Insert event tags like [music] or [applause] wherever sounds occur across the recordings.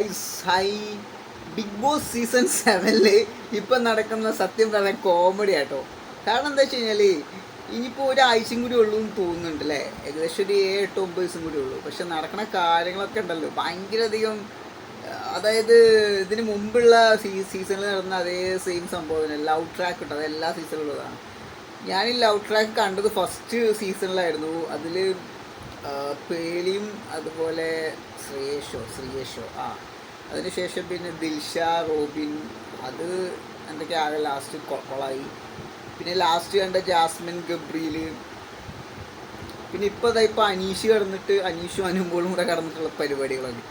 Ice ഹൈ Bigg Boss season സെവനിൽ ഇപ്പം നടക്കുന്ന സത്യം പറഞ്ഞ കോമഡി ആട്ടോ. കാരണം എന്താ വെച്ച് കഴിഞ്ഞാൽ ഇനിയിപ്പോൾ ഒരാഴ്ചയും കൂടി ഉള്ളൂ എന്ന് തോന്നുന്നുണ്ട് അല്ലേ ഏകദേശം ഒരു ഏഴ് ഒമ്പത് ദിവസം കൂടി ഉള്ളൂ. പക്ഷെ നടക്കുന്ന കാര്യങ്ങളൊക്കെ ഉണ്ടല്ലോ. ഭയങ്കര അധികം ആ, അതായത് ഇതിന് മുമ്പുള്ള സീ സീസണിൽ നടന്ന അതേ സെയിം സംഭവം തന്നെ. ലവ് ട്രാക്ക് ഉണ്ട്? അത് എല്ലാ സീസണിലുള്ളതാണ് ഞാൻ ഈ ലവ് ട്രാക്ക് കണ്ടത് ഫസ്റ്റ് സീസണിലായിരുന്നു അതിൽ പേളിയും അതുപോലെ ശ്രീയേഷോ ശ്രീയേഷോ ആ. അതിനുശേഷം പിന്നെ ദിൽഷ റോബിൻ അത് എന്തൊക്കെ ആകെ ലാസ്റ്റ് കൊളായി. പിന്നെ ലാസ്റ്റ് കണ്ട ജാസ്മിൻ ഗബ്രിയിൽ പിന്നെ ഇപ്പോൾ ഇതാ ഇപ്പോൾ അനീഷ് കടന്നിട്ട് അനീഷും അനുമ്പോളും കൂടെ കടന്നിട്ടുള്ള പരിപാടികളൊക്കെ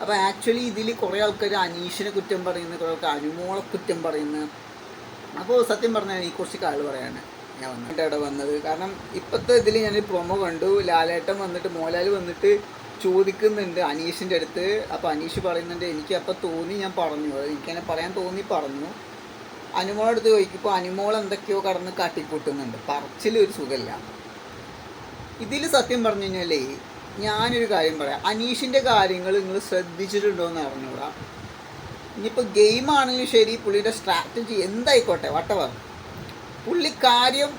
അപ്പോൾ ആക്ച്വലി ഇതിൽ കുറേ ആൾക്കാർ അനീഷിനെ കുറ്റം പറയുന്നത് കുറേ ആൾക്കാർ അനുമോളെ കുറ്റം പറയുന്നത് അപ്പോൾ സത്യം പറഞ്ഞാൽ എനിക്ക് കുറച്ച് കാൾ പറയാണ്. ഞാൻ വന്നിട്ട് അവിടെ വന്നത്. കാരണം ഇപ്പോഴത്തെ ഇതിൽ ഞാൻ പ്രൊമോ കണ്ടു. ലാലേട്ടൻ വന്നിട്ട് മോഹൻലാൽ വന്നിട്ട് ചോദിക്കുന്നുണ്ട് അനീഷിന്റെ അടുത്ത്. അപ്പോൾ അനീഷ് പറയുന്നുണ്ട് എനിക്ക് അപ്പോൾ തോന്നി ഞാൻ പറഞ്ഞു. എനിക്കങ്ങനെ പറയാൻ തോന്നി പറഞ്ഞു. അനുമോളടുത്ത് ചോദിക്കുമ്പോൾ അനുമോൾ എന്തൊക്കെയോ കടന്ന് കാട്ടിക്കൂട്ടുന്നുണ്ട്. പറച്ചിൽ ഒരു സുഖമില്ല. ഇതിൽ സത്യം പറഞ്ഞു കഴിഞ്ഞാലേ ഞാനൊരു കാര്യം പറയാം. അനീഷിന്റെ കാര്യങ്ങൾ നിങ്ങൾ ശ്രദ്ധിച്ചിട്ടുണ്ടോ എന്ന് അറിഞ്ഞൂടാ ഇനിയിപ്പോൾ ഗെയിം ആണെങ്കിലും ശരി പുള്ളിയുടെ സ്ട്രാറ്റജി എന്തായിക്കോട്ടെ. വട്ടവർ പുള്ളി കാര്യം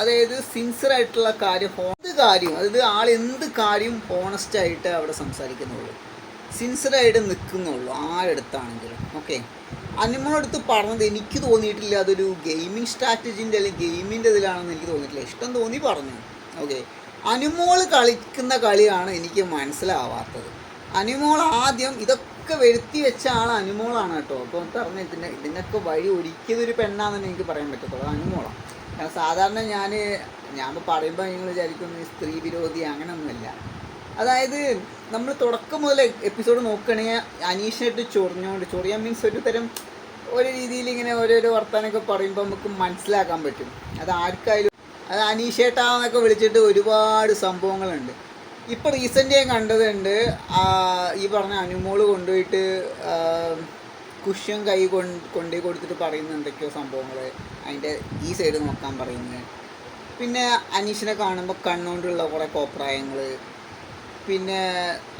അതായത് സിൻസിയർ ആയിട്ടുള്ള കാര്യം എന്ത് കാര്യം അതായത് ആൾ എന്ത് കാര്യം ഹോണസ്റ്റ് ആയിട്ട് അവിടെ സംസാരിക്കുന്നുള്ളൂ. സിൻസിയർ ആയിട്ട് നിൽക്കുന്നുള്ളൂ ആരെടുത്താണെങ്കിലും. ഓക്കെ അനുമോളടുത്ത് പറഞ്ഞത് എനിക്ക് തോന്നിയിട്ടില്ല അതൊരു ഗെയിമിംഗ് സ്ട്രാറ്റജിന്റെ അല്ലെങ്കിൽ ഗെയിമിന്റെ ഇതിലാണെന്ന് എനിക്ക് തോന്നിയിട്ടില്ല. ഇഷ്ടം തോന്നി പറഞ്ഞു. ഓക്കെ അനിമോൾ കളിക്കുന്ന കളിയാണ് എനിക്ക് മനസ്സിലാവാത്തത്. അനിമോൾ ആദ്യം ഇതൊക്കെ വരുത്തി വെച്ച ആൾ അനുമോളാണ് കേട്ടോ. അപ്പോൾ പറഞ്ഞ ഇതിന് ഇതിനൊക്കെ വഴി ഒരുക്കിയതൊരു പെണ്ണാണെന്ന് എനിക്ക് പറയാൻ പറ്റത്തുള്ളൂ. അനുമോളാണ് കാരണം സാധാരണ ഞാൻ ഞാൻ പറയുമ്പോൾ നിങ്ങൾ വിചാരിക്കും ഈ സ്ത്രീ വിരോധി അങ്ങനെയൊന്നുമില്ല അതായത് നമ്മൾ തുടക്കം മുതൽ എപ്പിസോഡ് നോക്കുകയാണെങ്കിൽ അനീഷായിട്ട് ചൊറിഞ്ഞുകൊണ്ട് ചൊറിയാൻ മീൻസ് ഒരു തരം ഒരു രീതിയിൽ ഇങ്ങനെ ഓരോരോ വർത്താനൊക്കെ പറയുമ്പോൾ നമുക്ക് മനസ്സിലാക്കാൻ പറ്റും. അത് ആർക്കായാലും അത് അനീഷേട്ടാന്നൊക്കെ വിളിച്ചിട്ട് ഒരുപാട് സംഭവങ്ങളുണ്ട്. ഇപ്പോൾ റീസെന്റ് ഞാൻ കണ്ടതുണ്ട് ഈ പറഞ്ഞ അനുമോൾ കൊണ്ടുപോയിട്ട് കുഷ്യൻ കൈ കൊണ്ട് കൊണ്ടുപോയി കൊടുത്തിട്ട് പറയുന്ന എന്തൊക്കെയോ സംഭവങ്ങൾ അതിന്റെ ഈ സൈഡ് നോക്കാൻ പറയുന്നത്. പിന്നെ അനീഷിനെ കാണുമ്പോൾ കണ്ണുകൊണ്ടുള്ള കുറേ കോപ്രായങ്ങൾ പിന്നെ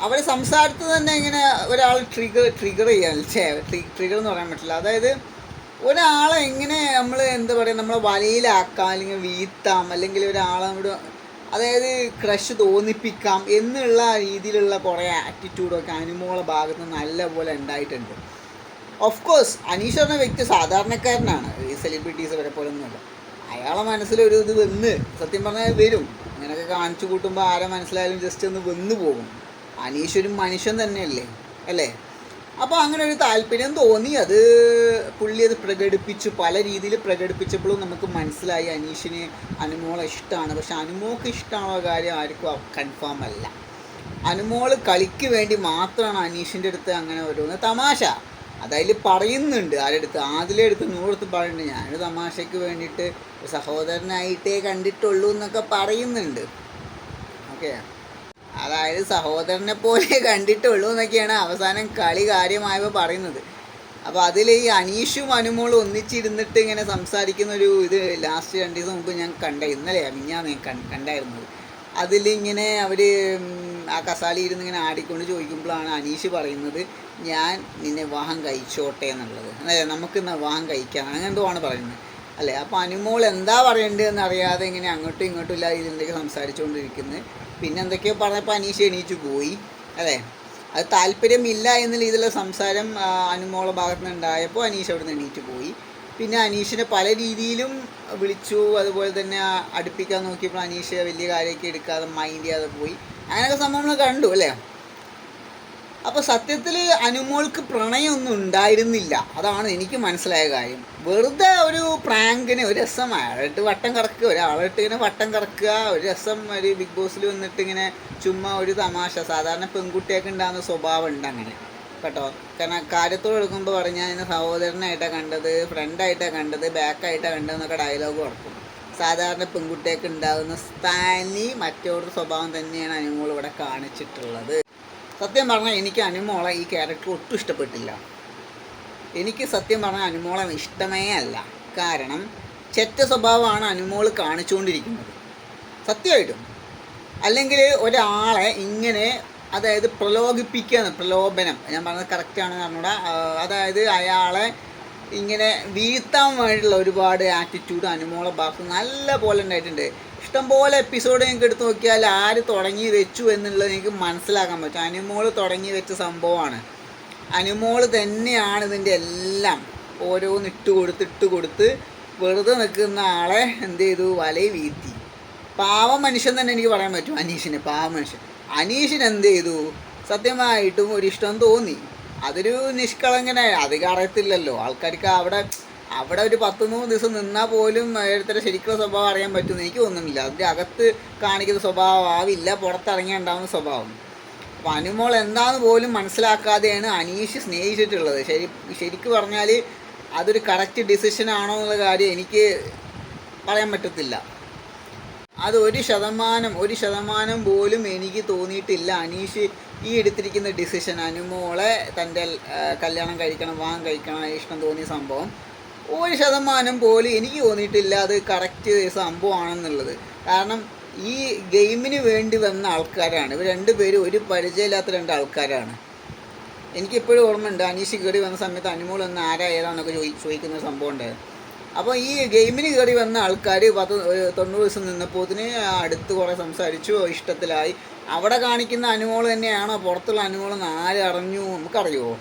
അവരെ സംസാരത്തിൽ തന്നെ ഇങ്ങനെ ഒരാൾ ട്രിഗർ ട്രിഗർ ചെയ്യാൻ ഛേ ട്രിഗർ എന്ന് പറയാൻ പറ്റില്ല. അതായത് ഒരാളെ എങ്ങനെ നമ്മൾ എന്താ പറയുക നമ്മളെ വലയിലാക്കാം അല്ലെങ്കിൽ വീഴ്ത്താം അല്ലെങ്കിൽ ഒരാളെ കൂടെ അതായത് ക്രഷ് തോന്നിപ്പിക്കാം എന്നുള്ള രീതിയിലുള്ള കുറേ ആറ്റിറ്റ്യൂഡൊക്കെ അനുമോളെ ഭാഗത്ത് നിന്ന് നല്ലപോലെ ഉണ്ടായിട്ടുണ്ട്. ഓഫ് കോഴ്സ് അനീഷ് പറഞ്ഞ വ്യക്തി സാധാരണക്കാരനാണ്. ഈ സെലിബ്രിറ്റീസ് വരെ പോലെ ഒന്നുമില്ല അയാളെ മനസ്സിലൊരു ഇത് വന്ന് സത്യം പറഞ്ഞാൽ വരും. ഇങ്ങനെയൊക്കെ കാണിച്ചു കൂട്ടുമ്പോൾ ആരെ മനസ്സിലായാലും ജസ്റ്റ് ഒന്ന് വന്നു പോകും. അനീഷ് ഒരു മനുഷ്യൻ തന്നെയല്ലേ? അല്ലേ? അപ്പോൾ അങ്ങനെ ഒരു താല്പര്യം തോന്നി. അത് പുള്ളി അത് പ്രകടിപ്പിച്ചു. പല രീതിയിൽ പ്രകടിപ്പിച്ചപ്പോഴും നമുക്ക് മനസ്സിലായി അനീഷിന് അനുമോളെ ഇഷ്ടമാണ്. പക്ഷെ അനുമോൾക്ക് ഇഷ്ടമുള്ള കാര്യം ആർക്കും കൺഫേം അല്ല. അനുമോൾ കളിക്ക് വേണ്ടി മാത്രമാണ് അനീഷിന്റെ അടുത്ത് അങ്ങനെ ഓരോന്ന് തമാശ. അതായത് പറയുന്നുണ്ട്. ആരുടെ അടുത്ത് ആദിലെ അടുത്ത് നൂറടുത്ത് പറയുന്നുണ്ട്. ഞാനൊരു തമാശയ്ക്ക് വേണ്ടിയിട്ട് സഹോദരനായിട്ടേ കണ്ടിട്ടുള്ളൂ എന്നൊക്കെ പറയുന്നുണ്ട്. ഓക്കെ അതായത് സഹോദരനെ പോലെ [laughs] കണ്ടിട്ടുള്ളൂ എന്നൊക്കെയാണ് അവസാനം കളി കാര്യമായപ്പോൾ പറയുന്നത്. അപ്പോൾ അതിൽ ഈ അനീഷും അനുമോളും ഒന്നിച്ചിരുന്നിട്ട് ഇങ്ങനെ സംസാരിക്കുന്ന ഒരു ഇത് ലാസ്റ്റ് രണ്ട് ദിവസം മുമ്പ് ഞാൻ കണ്ട ഇന്നലെ മിഞ്ഞാന്ന് ഞാൻ കണ്ടായിരുന്നത്. അതിലിങ്ങനെ അവർ ആ കസാലി ഇരുന്ന് ഇങ്ങനെ ആടിക്കൊണ്ട് ചോദിക്കുമ്പോഴാണ് അനീഷ് പറയുന്നത് ഞാൻ നിന്നെ വിവാഹം കഴിച്ചോട്ടെ എന്നുള്ളത്. അതെ നമുക്ക് ഇന്ന് വിവാഹം കഴിക്കാം. അങ്ങനെ എന്തോ ആണ് പറയുന്നത്. അല്ലേ അപ്പോൾ അനുമോൾ എന്താ പറയേണ്ടതെന്ന് അറിയാതെ ഇങ്ങനെ അങ്ങോട്ടും ഇങ്ങോട്ടും ഇല്ലാതെ ഇതിന്റെയൊക്കെ സംസാരിച്ചുകൊണ്ടിരിക്കുന്നത് പിന്നെ എന്തൊക്കെയോ പറഞ്ഞപ്പോൾ അനീഷ് എണീച്ചു പോയി അതെ അത് താല്പര്യമില്ല എന്ന രീതിയിലുള്ള സംസാരം അനുമോള ഭാഗത്ത് നിന്ന് ഉണ്ടായപ്പോൾ അനീഷ് അവിടെ നിന്ന് എണീറ്റ് പോയി. പിന്നെ അനീഷിനെ പല രീതിയിലും വിളിച്ചു അതുപോലെ തന്നെ അടുപ്പിക്കാൻ നോക്കിയപ്പോൾ അനീഷ് വലിയ കാര്യമൊക്കെ എടുക്കാതെ മൈൻഡ് ചെയ്യാതെ പോയി. അങ്ങനെയൊക്കെ സംഭവങ്ങൾ കണ്ടു അല്ലേ? അപ്പോൾ സത്യത്തിൽ അനുമോൾക്ക് പ്രണയമൊന്നും ഉണ്ടായിരുന്നില്ല. അതാണ് എനിക്ക് മനസ്സിലായ കാര്യം. വെറുതെ ഒരു പ്രാങ്കിന് ഒരു രസം അയാളിട്ട് വട്ടം കറക്കുക ഒരാളിട്ട് ഇങ്ങനെ വട്ടം കറക്കുക ഒരു രസം ഒരു ബിഗ് ബോസിൽ വന്നിട്ട് ഇങ്ങനെ ചുമ്മാ ഒരു തമാശ സാധാരണ പെൺകുട്ടിയൊക്കെ ഉണ്ടാകുന്ന സ്വഭാവം ഉണ്ട് അങ്ങനെ. കേട്ടോ? കാരണം കാര്യത്തോട് എടുക്കുമ്പോൾ പറഞ്ഞാൽ ഇന്ന് സഹോദരനായിട്ടാണ് കണ്ടത് ഫ്രണ്ടായിട്ടാണ് കണ്ടത് ബാക്കായിട്ടാണ് കണ്ടതെന്നൊക്കെ ഡയലോഗ് കൊടുക്കും സാധാരണ പെൺകുട്ടിയൊക്കെ ഉണ്ടാകുന്ന സ്ഥാനി മറ്റൊരു സ്വഭാവം തന്നെയാണ് അനുമോൾ ഇവിടെ കാണിച്ചിട്ടുള്ളത്. സത്യം പറഞ്ഞാൽ എനിക്ക് അനുമോളെ ഈ ക്യാരക്ടർ ഒട്ടും ഇഷ്ടപ്പെട്ടില്ല. എനിക്ക് സത്യം പറഞ്ഞാൽ അനുമോളെ ഇഷ്ടമേ അല്ല. കാരണം ചെറ്റ സ്വഭാവമാണ് അനുമോൾ കാണിച്ചുകൊണ്ടിരിക്കുന്നത്. സത്യമായിട്ടും. അല്ലെങ്കിൽ ഒരാളെ ഇങ്ങനെ അതായത് പ്രലോഭിപ്പിക്കുകയാണ് പ്രലോഭനം. ഞാൻ പറഞ്ഞത് കറക്റ്റാണ് പറഞ്ഞൂടെ. അതായത് അയാളെ ഇങ്ങനെ വീഴ്ത്താൻ വേണ്ടിയുള്ള ഒരുപാട് ആറ്റിറ്റ്യൂഡ് അനുമോളെ ഭാഗത്ത് നല്ല പോലെ ഉണ്ടായിട്ടുണ്ട്. ഇഷ്ടംപോലെ എപ്പിസോഡ് നിങ്ങൾക്ക് എടുത്ത് നോക്കിയാൽ ആര് തുടങ്ങി വെച്ചു എന്നുള്ളത് നിങ്ങൾക്ക് മനസ്സിലാക്കാൻ പറ്റും. അനുമോൾ തുടങ്ങി വെച്ച സംഭവമാണ്. അനുമോൾ തന്നെയാണ് ഇതിന്റെ എല്ലാം ഓരോന്ന് ഇട്ട് കൊടുത്ത് ഇട്ട് കൊടുത്ത് വെറുതെ നിൽക്കുന്ന ആളെ എന്ത് ചെയ്തു? വലയിൽ വീഴ്ത്തി. പാവ മനുഷ്യൻ തന്നെ എനിക്ക് പറയാൻ പറ്റും അനീഷിന് പാവ മനുഷ്യൻ. അനീഷിന് എന്ത് ചെയ്തു? സത്യമായിട്ടും ഒരിഷ്ടം തോന്നി. അതൊരു നിഷ്കളങ്കനായ അധികം അറിയത്തില്ലല്ലോ. ആൾക്കാർക്ക് അവിടെ അവിടെ ഒരു പത്ത് നൂറ് ദിവസം നിന്നാൽ പോലും ഓരോരുത്തരുടെ ശരിക്കുള്ള സ്വഭാവം അറിയാൻ പറ്റുമെന്ന് എനിക്ക് തോന്നുന്നില്ല. അതിന്റെ അകത്ത് കാണിക്കുന്ന സ്വഭാവം ആവില്ല പുറത്തിറങ്ങിയാൽ ഉണ്ടാകുന്ന സ്വഭാവം. അപ്പോൾ അനുമോൾ എന്താണെന്ന് പോലും മനസ്സിലാക്കാതെയാണ് അനീഷ് സ്നേഹിച്ചിട്ടുള്ളത്. ശരി ശരിക്കും പറഞ്ഞാൽ അതൊരു കറക്റ്റ് ഡിസിഷൻ ആണോ എന്നുള്ള കാര്യം എനിക്ക് പറയാൻ പറ്റത്തില്ല. അത് ഒരു ശതമാനം ഒരു ശതമാനം പോലും എനിക്ക് തോന്നിയിട്ടില്ല അനീഷ് ഈ എടുത്തിരിക്കുന്ന ഡിസിഷൻ അനുമോളെ തന്റെ കല്യാണം കഴിക്കണം വാങ്ങാൻ കഴിക്കണം ഇഷ്ടം തോന്നിയ സംഭവം. ഒരു ശതമാനം പോലും എനിക്ക് തോന്നിയിട്ടില്ല അത് കറക്റ്റ് സംഭവമാണെന്നുള്ളത്. കാരണം ഈ ഗെയിമിന് വേണ്ടി വന്ന ആൾക്കാരാണ്. ഇവർ രണ്ടുപേരും ഒരു പരിചയമില്ലാത്ത രണ്ട് ആൾക്കാരാണ്. എനിക്കിപ്പോഴും ഓർമ്മയുണ്ട് അനീഷ് കയറി വന്ന സമയത്ത് അനുമോൾ എന്ന് ആരാ ഏതാന്നൊക്കെ ചോദി ചോദിക്കുന്ന സംഭവം ഉണ്ടായിരുന്നു. അപ്പോൾ ഈ ഗെയിമിന് കയറി വന്ന ആൾക്കാർ പത്ത് തൊണ്ണൂറ് ദിവസം നിന്നപ്പോത്തിന് അടുത്ത് കുറേ സംസാരിച്ചു ഇഷ്ടത്തിലായി. അവിടെ കാണിക്കുന്ന അനുമോൾ തന്നെയാണോ? പുറത്തുള്ള അനുമോൾ എന്ന് ആരറിഞ്ഞു നമുക്കറിയുമോ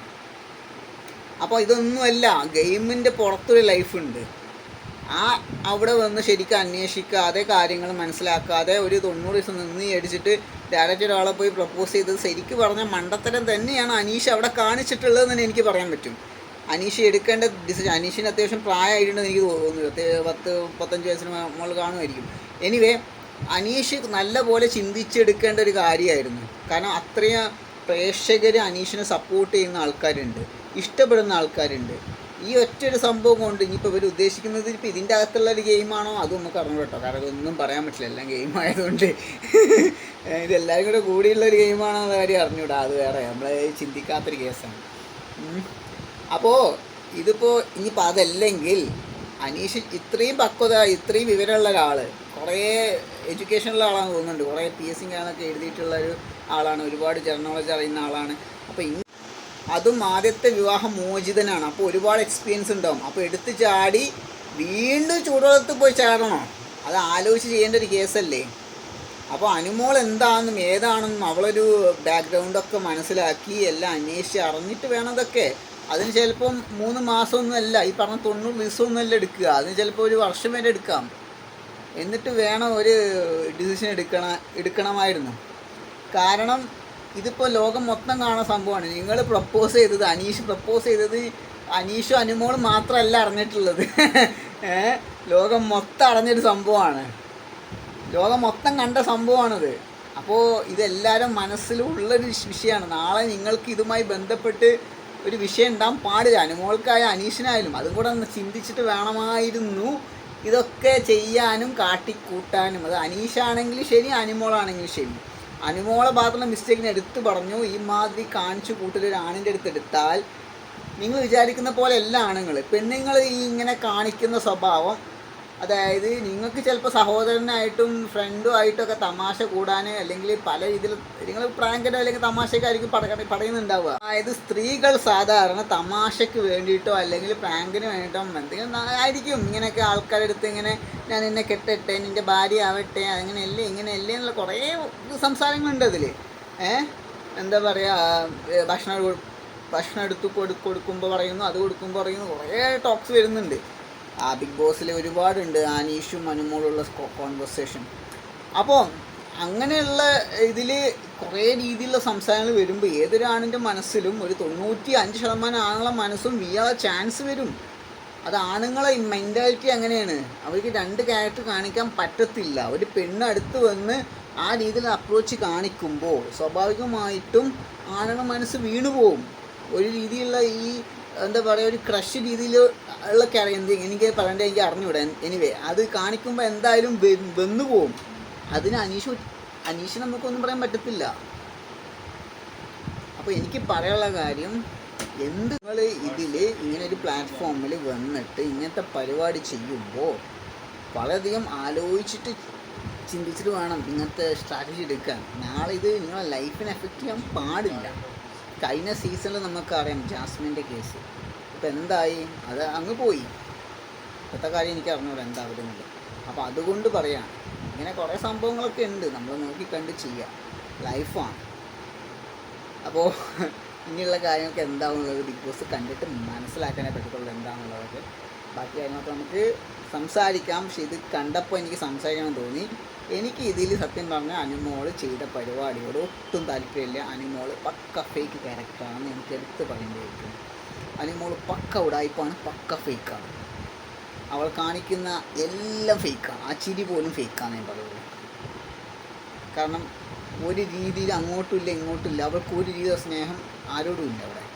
അപ്പോൾ ഇതൊന്നുമല്ല ഗെയിമിന്റെ പുറത്തൊരു ലൈഫുണ്ട് ആ അവിടെ വന്ന് ശരിക്കും അന്വേഷിക്കാതെ കാര്യങ്ങൾ മനസ്സിലാക്കാതെ ഒരു തൊണ്ണൂറ് ദിവസം നിന്ന് അടിച്ചിട്ട് ഡയറക്റ്റ് ഒരാളെ പോയി പ്രപ്പോസ് ചെയ്തത് ശരിക്കും പറഞ്ഞ മണ്ടത്തരം തന്നെയാണ് അനീഷ് അവിടെ കാണിച്ചിട്ടുള്ളതെന്ന് തന്നെ എനിക്ക് പറയാൻ പറ്റും. അനീഷ് എടുക്കേണ്ട ഡിസിഷൻ അനീഷിന് അത്യാവശ്യം പ്രായമായിട്ടുണ്ടെന്ന് എനിക്ക് തോന്നുന്നു പത്ത് പത്തഞ്ച് വയസ്സിന് മുകളിൽ കാണുമായിരിക്കും. എനിവേ അനീഷ് നല്ലപോലെ ചിന്തിച്ചെടുക്കേണ്ട ഒരു കാര്യമായിരുന്നു. കാരണം അത്രയും പ്രേക്ഷകർ അനീഷിനെ സപ്പോർട്ട് ചെയ്യുന്ന ആൾക്കാരുണ്ട്. ഇഷ്ടപ്പെടുന്ന ആൾക്കാരുണ്ട്. ഈ ഒറ്റൊരു സംഭവം കൊണ്ട് ഇനിയിപ്പോൾ ഇവർ ഉദ്ദേശിക്കുന്നത് ഇപ്പോൾ ഇതിന്റെ അകത്തുള്ള ഒരു ഗെയിമാണോ അതും നമുക്ക് അറിഞ്ഞു കേട്ടോ. കാരണം ഒന്നും പറയാൻ പറ്റില്ല. എല്ലാം ഗെയിം ആയതുകൊണ്ട്. ഇതെല്ലാവരും കൂടെ കൂടിയുള്ള ഒരു ഗെയിമാണോ എന്ന കാര്യം അറിഞ്ഞൂടാ. അത് വേറെ. നമ്മളെ ചിന്തിക്കാത്തൊരു കേസാണ്. അപ്പോൾ ഇതിപ്പോൾ ഇനിയിപ്പോൾ അതല്ലെങ്കിൽ അനീഷ് ഇത്രയും പക്വത ഇത്രയും വിവരമുള്ള ഒരാൾ കുറേ എഡ്യൂക്കേഷനുള്ള ആളാണെന്ന് തോന്നുന്നുണ്ട്. കുറേ പി എസ് സി എഴുതിയിട്ടുള്ള ഒരു ആളാണ്. ഒരുപാട് ജേർണോളജി അറിയുന്ന ആളാണ്. അപ്പോൾ അതും ആദ്യത്തെ വിവാഹം മോചിതനാണ്. അപ്പോൾ ഒരുപാട് എക്സ്പീരിയൻസ് ഉണ്ടാവും. അപ്പോൾ എടുത്ത് ചാടി വീണ്ടും ചൂടുവെള്ളത്തിൽ പോയി ചാടണോ? അത് ആലോചിച്ച് ചെയ്യേണ്ട ഒരു കേസല്ലേ? അപ്പോൾ അനുമോൾ എന്താണെന്നും ഏതാണെന്നും അവളൊരു ബാക്ക്ഗ്രൗണ്ടൊക്കെ മനസ്സിലാക്കി എല്ലാം അന്വേഷിച്ച് അറിഞ്ഞിട്ട് വേണം അതൊക്കെ അതിന് ചിലപ്പം മൂന്ന് മാസമൊന്നുമല്ല ഈ പറഞ്ഞ തൊണ്ണൂറ് ദിവസമൊന്നുമല്ല എടുക്കുക. അതിന് ചിലപ്പോൾ ഒരു വർഷം വരെ എടുക്കാം. എന്നിട്ട് വേണം ഒരു ഡിസിഷൻ എടുക്കണ എടുക്കണമായിരുന്നു. കാരണം ഇതിപ്പോൾ ലോകം മൊത്തം കാണുന്ന സംഭവമാണ്. നിങ്ങൾ പ്രപ്പോസ് ചെയ്തത് അനീഷ് പ്രപ്പോസ് ചെയ്തത് അനീഷും അനുമോളും മാത്രമല്ല അറിഞ്ഞിട്ടുള്ളത്. [laughs] ലോകം മൊത്തം അറിഞ്ഞൊരു സംഭവമാണ്. ലോകം മൊത്തം കണ്ട സംഭവമാണിത്. അപ്പോൾ ഇതെല്ലാവരും മനസ്സിലുള്ളൊരു വിഷയമാണ്. നാളെ നിങ്ങൾക്ക് ഇതുമായി ബന്ധപ്പെട്ട് ഒരു വിഷയം ഉണ്ടാകാൻ പാടില്ല. അനുമോൾക്കായാലും അനീഷിനായാലും. അതും കൂടെ ഒന്ന് ചിന്തിച്ചിട്ട് വേണമായിരുന്നു ഇതൊക്കെ ചെയ്യാനും കാട്ടിക്കൂട്ടാനും. അത് അനീഷാണെങ്കിലും ശരി അനുമോളാണെങ്കിലും ശരി. അനുമോളെ ഭാഗത്തുള്ള മിസ്റ്റേക്കിനെ എടുത്തു പറഞ്ഞു. ഈ മാതിരി കാണിച്ചു കൂട്ടൽ ഒരു ആണിന്റെ അടുത്ത് എടുത്താൽ നിങ്ങൾ വിചാരിക്കുന്ന പോലെ അല്ല ആണുങ്ങൾ പെണ്ണുങ്ങൾ ഈ ഇങ്ങനെ കാണിക്കുന്ന സ്വഭാവം. അതായത് നിങ്ങൾക്ക് ചിലപ്പോൾ സഹോദരനായിട്ടും ഫ്രണ്ടും ആയിട്ടൊക്കെ തമാശ കൂടാൻ അല്ലെങ്കിൽ പല രീതിയിൽ നിങ്ങൾ പ്രാങ്കഡോ അല്ലെങ്കിൽ തമാശക്കായിരിക്കും പട പറയുന്നുണ്ടാവുക. അതായത് സ്ത്രീകൾ സാധാരണ തമാശയ്ക്ക് വേണ്ടിയിട്ടോ അല്ലെങ്കിൽ പ്രാങ്കിന് വേണ്ടിയിട്ടോ എന്തെങ്കിലും ആയിരിക്കും. ഇങ്ങനെയൊക്കെ ആൾക്കാരുടെ അടുത്ത് ഇങ്ങനെ ഞാൻ എന്നെ കെട്ടട്ടെ നിന്റെ ഭാര്യ ആവട്ടെ അങ്ങനെയല്ലേ ഇങ്ങനെയല്ലേ എന്നുള്ള കുറേ സംസാരങ്ങളുണ്ട് അതിൽ എന്താ പറയുക ഭക്ഷണം ഭക്ഷണം എടുത്ത് കൊടു കൊടുക്കുമ്പോൾ പറയുന്നു അത് കൊടുക്കുമ്പോൾ പറയുന്നു കുറേ ടോക്സ് വരുന്നുണ്ട്. ആ ബിഗ് ബോസിൽ ഒരുപാടുണ്ട് ആനീഷും അനുമോളുള്ള കോൺവെർസേഷൻ അപ്പോൾ അങ്ങനെയുള്ള ഇതിൽ കുറേ രീതിയിലുള്ള സംസാരങ്ങൾ വരുമ്പോൾ ഏതൊരാണിന്റെ മനസ്സിലും ഒരു തൊണ്ണൂറ്റി അഞ്ച് ശതമാനം ആണുള്ള മനസ്സും വീഴാതെ ചാൻസ് വരും. അത് ആണുങ്ങളെ മെന്റാലിറ്റി അങ്ങനെയാണ്. അവർക്ക് രണ്ട് ക്യാരക്ടർ കാണിക്കാൻ പറ്റത്തില്ല. ഒരു പെണ്ണ് അടുത്ത് വന്ന് ആ രീതിയിൽ അപ്രോച്ച് കാണിക്കുമ്പോൾ സ്വാഭാവികമായിട്ടും ആണുങ്ങൾ മനസ്സ് വീണു പോകും ഒരു രീതിയിലുള്ള ഈ എന്താ പറയുക ഒരു ക്രഷ് രീതിയിൽ ഉള്ള എന്ത് എനിക്ക് പറയേണ്ടത് എനിക്ക് അറിഞ്ഞൂടാ എനിവേ അത് കാണിക്കുമ്പോൾ എന്തായാലും വെന്നു പോകും അതിന് അനീഷ് അനീഷിനെ നമുക്കൊന്നും പറയാൻ പറ്റത്തില്ല. അപ്പോൾ എനിക്ക് പറയാനുള്ള കാര്യം എന്ത് നിങ്ങൾ ഇതിൽ ഇങ്ങനെ ഒരു പ്ലാറ്റ്ഫോമിൽ വന്നിട്ട് ഇങ്ങനത്തെ പരിപാടി ചെയ്യുമ്പോൾ വളരെയധികം ആലോചിച്ചിട്ട് ചിന്തിച്ചിട്ട് വേണം ഇങ്ങനത്തെ സ്ട്രാറ്റജി എടുക്കാൻ. നാളെ ഇത് നിങ്ങളെ ലൈഫിനെ എഫക്റ്റ് ചെയ്യാൻ പാടില്ല. കഴിഞ്ഞ സീസണിൽ നമുക്കറിയാം ജാസ്മിന്റെ കേസ് ഇപ്പം എന്തായി? അത് അങ്ങ് പോയി. ഇപ്പോഴത്തെ കാര്യം എനിക്ക് അറിഞ്ഞൂടാ എന്താ അപ്പോൾ അതുകൊണ്ട് പറയാം. ഇങ്ങനെ കുറേ സംഭവങ്ങളൊക്കെ ഉണ്ട്. നമ്മൾ നോക്കി കണ്ട് ചെയ്യുക ലൈഫാണ് അപ്പോൾ ഇനിയുള്ള കാര്യങ്ങൾക്ക് എന്താണെന്നുള്ളത് ബിഗ് ബോസ് കണ്ടിട്ട് മനസ്സിലാക്കാനേ പറ്റത്തുള്ളൂ എന്താണെന്നുള്ളതൊക്കെ ബാക്കി കാര്യങ്ങളൊക്കെ നമുക്ക് സംസാരിക്കാം. പക്ഷെ ഇത് കണ്ടപ്പോൾ എനിക്ക് സംസാരിക്കണം തോന്നി. എനിക്ക് ഇതിൽ സത്യം പറഞ്ഞാൽ അനുമോൾ ചെയ്ത പരിപാടിയോട് ഒട്ടും താല്പര്യമില്ല. അനുമോൾ പക്ക ഫേക്ക് ക്യാരക്ടറാണെന്ന് എനിക്ക് എടുത്ത് പറയേണ്ടിയിരിക്കുന്നു അനുമോൾ പക്ക ഉടായ്പാണ് പക്ക ഫേക്കാണ് അവൾ കാണിക്കുന്ന എല്ലാം ഫേക്കാണ് ആ ചിരി പോലും ഫേക്കാണ് ഞാൻ പറയുള്ളൂ. കാരണം ഒരു രീതിയിൽ അങ്ങോട്ടും ഇല്ല ഇങ്ങോട്ടും ഇല്ല. അവൾക്ക് ഒരു രീതിയിലുള്ള സ്നേഹം ആരോടുമില്ല അവിടെ.